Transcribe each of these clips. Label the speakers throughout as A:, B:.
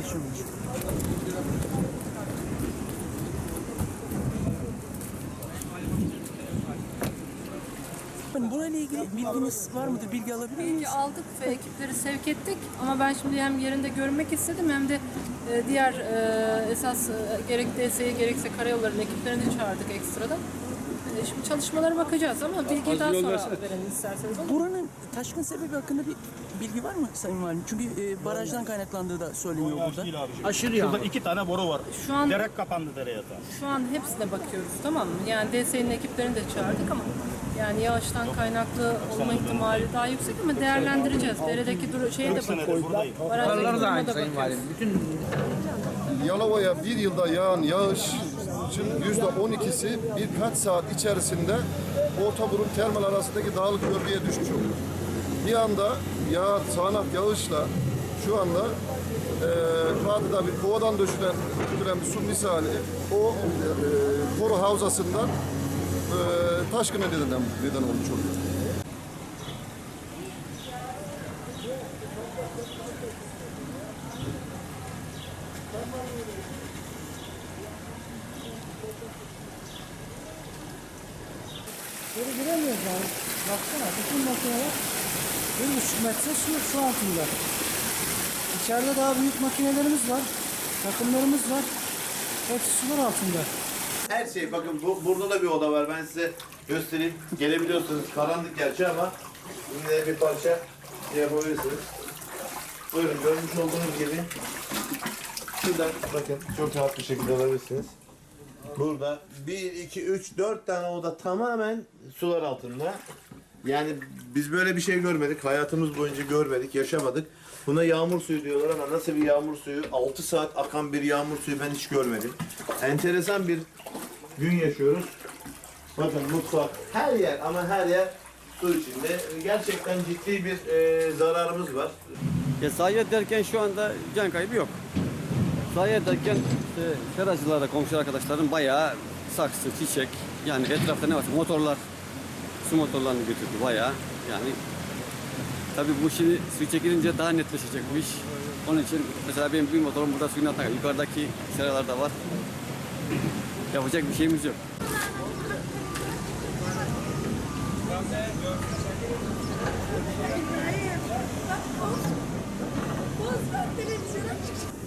A: este vídeo. İlgili bilginiz var mıdır? Bilgi alabilir miyiz?
B: Bilgi aldık ve ekipleri sevk ettik ama ben şimdi hem yerinde görmek istedim hem de e, diğer e, esas e, gerek DS'ye gerekse karayolların ekiplerini çağırdık ekstradan. Şimdi çalışmalara bakacağız ama bilgiyi daha sonra verelim isterseniz.
A: Buranın taşkın sebebi hakkında bir bilgi var mı Sayın Valim? Çünkü e, barajdan kaynaklandığı da söyleniyor burada.
C: Aşırı Şurada iki tane boru var.
B: Şu an
C: Derek kapandı dere yatağı.
B: şu an hepsine bakıyoruz tamam mı? Yani DS'nin ekiplerini de çağırdık ama yani yağıştan kaynaklı olma ihtimali daha yüksek ama değerlendireceğiz. Deredeki duru şeye de
C: 40 senedir
B: bakıyoruz.
D: Paraları da aynı Sayın. Valim. Bütün
E: Yalova'ya bir yılda yağan yağış yüzde on ikisi birkaç saat içerisinde Ortaburun termal arasındaki dağlık bölgeye düşmüş oluyor. Bir anda yağ, sağanak yağışla şu anda e, adeta bir kovadan döşülen, dökülen bir su misali o e, koru havzasından e, taşkına neden, neden olmuş oluyor.
F: Geri giremiyoruz yani. Baksana bütün makineler bir buçuk metre su, su altında. İçeride daha büyük makinelerimiz var. Takımlarımız var. Hepsi sular altında.
G: Her şey bakın bu, burada da bir oda var ben size göstereyim. Gelebiliyorsunuz karanlık gerçi ama yine bir parça yapabilirsiniz. Buyurun görmüş olduğunuz gibi şuradan bakın çok rahat bir şekilde alabilirsiniz. Burada 1, 2, 3, 4 tane oda tamamen sular altında. Yani biz böyle bir şey görmedik. Hayatımız boyunca görmedik, yaşamadık. Buna yağmur suyu diyorlar ama nasıl bir yağmur suyu? 6 saat akan bir yağmur suyu ben hiç görmedim. Enteresan bir gün yaşıyoruz. Bakın mutfak, her yer ama her yer su içinde. Gerçekten ciddi bir e, zararımız var.
H: Ya zayiat derken şu anda can kaybı yok. Zayiat derken işte seracılarda komşu arkadaşların bayağı saksı, çiçek yani etrafta ne var? Motorlar, su motorlarını götürdü bayağı yani. Tabii bu şimdi su çekilince daha netleşecek bu iş. Onun için mesela benim bir motorum burada suyun altında. Yukarıdaki seralarda var. Yapacak bir şeyimiz yok.
F: Sen bizim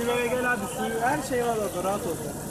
F: eve gel abi. Suyu her şey var orada rahat ol.